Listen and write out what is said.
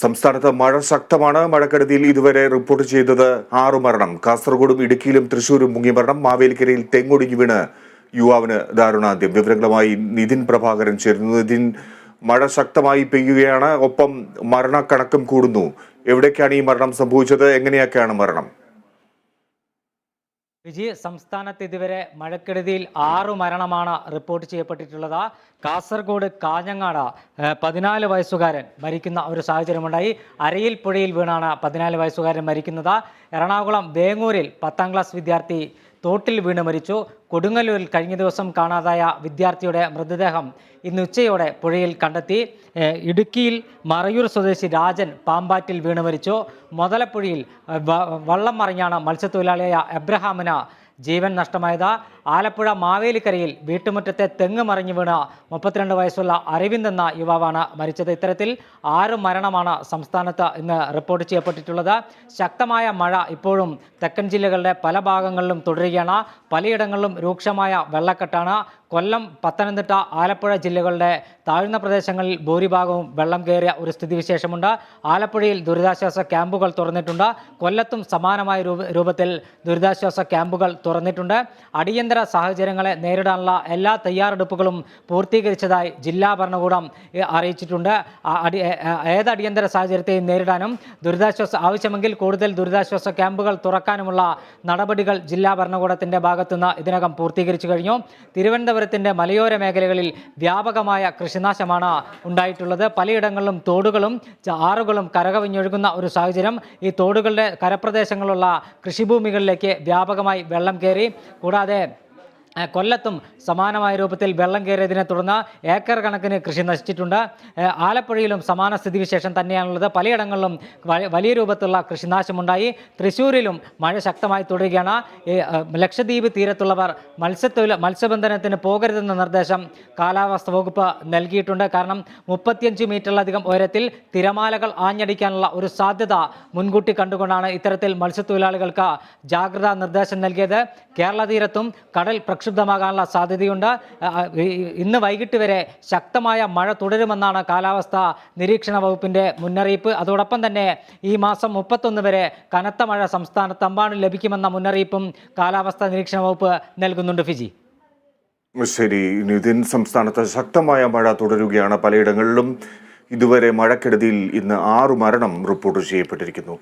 സംസ്ഥാനത്ത് മഴ ശക്തമാണ്. മഴക്കെടുതിയിൽ ഇതുവരെ റിപ്പോർട്ട് ചെയ്തത് ആറു മരണം. കാസർഗോഡും ഇടുക്കിയിലും തൃശൂരും മുങ്ങി മരണം. മാവേലിക്കരയിൽ തെങ്ങൊടുങ്ങി വീണ് യുവാവിന് ദാരുണാന്ത്യം. വിവരങ്ങളുമായി നിതിൻ പ്രഭാകരൻ ചേരുന്നു. നിതിൻ മഴ ശക്തമായി പെയ്യുകയാണ്. ഒപ്പം മരണക്കണക്കും കൂടുന്നു. എവിടേക്കാണ് ഈ മരണം സംഭവിച്ചത്? എങ്ങനെയൊക്കെയാണ് മരണം? വിജി സംസ്ഥാനത്ത് ഇതുവരെ മഴക്കെടുതിയിൽ ആറു മരണമാണ് റിപ്പോർട്ട് ചെയ്യപ്പെട്ടിട്ടുള്ളത്. കാസർഗോഡ് കാഞ്ഞങ്ങാട് പതിനാല് വയസ്സുകാരൻ മരിക്കുന്ന ഒരു സാഹചര്യമുണ്ടായി. അരയിൽ പുഴയിൽ വീണാണ് പതിനാല് വയസ്സുകാരൻ മരിക്കുന്നത്. എറണാകുളം വേങ്ങൂരിൽ പത്താം ക്ലാസ് വിദ്യാർത്ഥി തോട്ടിൽ വീണ് മരിച്ചു. കൊടുങ്ങല്ലൂരിൽ കഴിഞ്ഞ ദിവസം കാണാതായ വിദ്യാർത്ഥിയുടെ മൃതദേഹം ഇന്ന് ഉച്ചയോടെ പുഴയിൽ കണ്ടെത്തി. ഇടുക്കിയിൽ മറയൂർ സ്വദേശി രാജൻ പാമ്പാറ്റിൽ വീണ് മരിച്ചു. മുതലപ്പുഴയിൽ വള്ളം മറിഞ്ഞാണ് മത്സ്യത്തൊഴിലാളിയായ എബ്രഹാമിന് ജീവൻ നഷ്ടമായത്. ആലപ്പുഴ മാവേലിക്കരയിൽ വീട്ടുമുറ്റത്തെ തെങ്ങ് മറിഞ്ഞു വീണ മുപ്പത്തിരണ്ട് വയസ്സുള്ള അരവിന്ദ് എന്ന യുവാവാണ് മരിച്ചത്. ഇത്തരത്തിൽ ആറ് മരണമാണ് സംസ്ഥാനത്ത് ഇന്ന് റിപ്പോർട്ട് ചെയ്യപ്പെട്ടിട്ടുള്ളത്. ശക്തമായ മഴ ഇപ്പോഴും തെക്കൻ ജില്ലകളുടെ പല ഭാഗങ്ങളിലും തുടരുകയാണ്. പലയിടങ്ങളിലും രൂക്ഷമായ വെള്ളക്കെട്ടാണ്. കൊല്ലം പത്തനംതിട്ട ആലപ്പുഴ ജില്ലകളുടെ താഴ്ന്ന പ്രദേശങ്ങളിൽ ഭൂരിഭാഗവും വെള്ളം കയറിയ ഒരു സ്ഥിതിവിശേഷമുണ്ട്. ആലപ്പുഴയിൽ ദുരിതാശ്വാസ ക്യാമ്പുകൾ തുറന്നിട്ടുണ്ട്. കൊല്ലത്തും സമാനമായ രൂപത്തിൽ ദുരിതാശ്വാസ ക്യാമ്പുകൾ തുറന്നിട്ടുണ്ട്. അടിയന്തര സാഹചര്യങ്ങളെ നേരിടാനുള്ള എല്ലാ തയ്യാറെടുപ്പുകളും പൂർത്തീകരിച്ചതായി ജില്ലാ ഭരണകൂടം അറിയിച്ചിട്ടുണ്ട്. അടി- ഏത് അടിയന്തര സാഹചര്യത്തെയും നേരിടാനും ദുരിതാശ്വാസ ആവശ്യമെങ്കിൽ കൂടുതൽ ദുരിതാശ്വാസ ക്യാമ്പുകൾ തുറക്കാനുമുള്ള നടപടികൾ ജില്ലാ ഭരണകൂടത്തിന്റെ ഭാഗത്തുനിന്ന് ഇതിനകം പൂർത്തീകരിച്ചു കഴിഞ്ഞു. തിരുവനന്തപുരത്തിന്റെ മലയോര മേഖലകളിൽ വ്യാപകമായ കൃഷിനാശമാണ് ഉണ്ടായിട്ടുള്ളത്. പലയിടങ്ങളിലും തോടുകളും ആറുകളും കരകവിഞ്ഞൊഴുകുന്ന ഒരു സാഹചര്യം. ഈ തോടുകളുടെ കരപ്രദേശങ്ങളുള്ള കൃഷിഭൂമികളിലേക്ക് വ്യാപകമായി വെള്ളം കയറി. കൂടാതെ കൊല്ലത്തും സമാനമായ രൂപത്തിൽ വെള്ളം കയറിയതിനെ തുടർന്ന് ഏക്കർ കണക്കിന് കൃഷി നശിച്ചിട്ടുണ്ട്. ആലപ്പുഴയിലും സമാന സ്ഥിതിവിശേഷം തന്നെയാണുള്ളത്. പലയിടങ്ങളിലും വലിയ രൂപത്തിലുള്ള കൃഷിനാശമുണ്ടായി തൃശ്ശൂരിലും മഴ ശക്തമായി തുടരുകയാണ്. ലക്ഷദ്വീപ് തീരത്തുള്ളവർ മത്സ്യത്തൊഴിൽ മത്സ്യബന്ധനത്തിന് പോകരുതെന്ന നിർദ്ദേശം കാലാവസ്ഥ വകുപ്പ് നൽകിയിട്ടുണ്ട്. കാരണം മുപ്പത്തിയഞ്ച് മീറ്ററിലധികം ഉയരത്തിൽ തിരമാലകൾ ആഞ്ഞടിക്കാനുള്ള ഒരു സാധ്യത മുൻകൂട്ടി കണ്ടുകൊണ്ടാണ് ഇത്തരത്തിൽ മത്സ്യത്തൊഴിലാളികൾക്ക് ജാഗ്രതാ നിർദ്ദേശം നൽകിയത്. കേരള തീരത്തും കടൽ പ്രക്ഷുബ്ധമാകാനുള്ള സാധ്യതയുണ്ട്. ഇന്ന് വൈകിട്ട് വരെ ശക്തമായ മഴ തുടരുമെന്നാണ് കാലാവസ്ഥ നിരീക്ഷണ വകുപ്പിന്റെ മുന്നറിയിപ്പ്. അതോടൊപ്പം തന്നെ ഈ മാസം മുപ്പത്തൊന്ന് വരെ കനത്ത മഴ സംസ്ഥാനത്തമ്പാണ് ലഭിക്കുമെന്ന മുന്നറിയിപ്പും കാലാവസ്ഥാ നിരീക്ഷണ വകുപ്പ് നൽകുന്നുണ്ട്. ഫിജി. ശരി. നിതിൻ സംസ്ഥാനത്ത് ശക്തമായ മഴ തുടരുകയാണ്. പലയിടങ്ങളിലും ഇതുവരെ മഴക്കെടുതിയിൽ ഇന്ന് ആറു മരണം റിപ്പോർട്ട് ചെയ്യപ്പെട്ടിരിക്കുന്നു.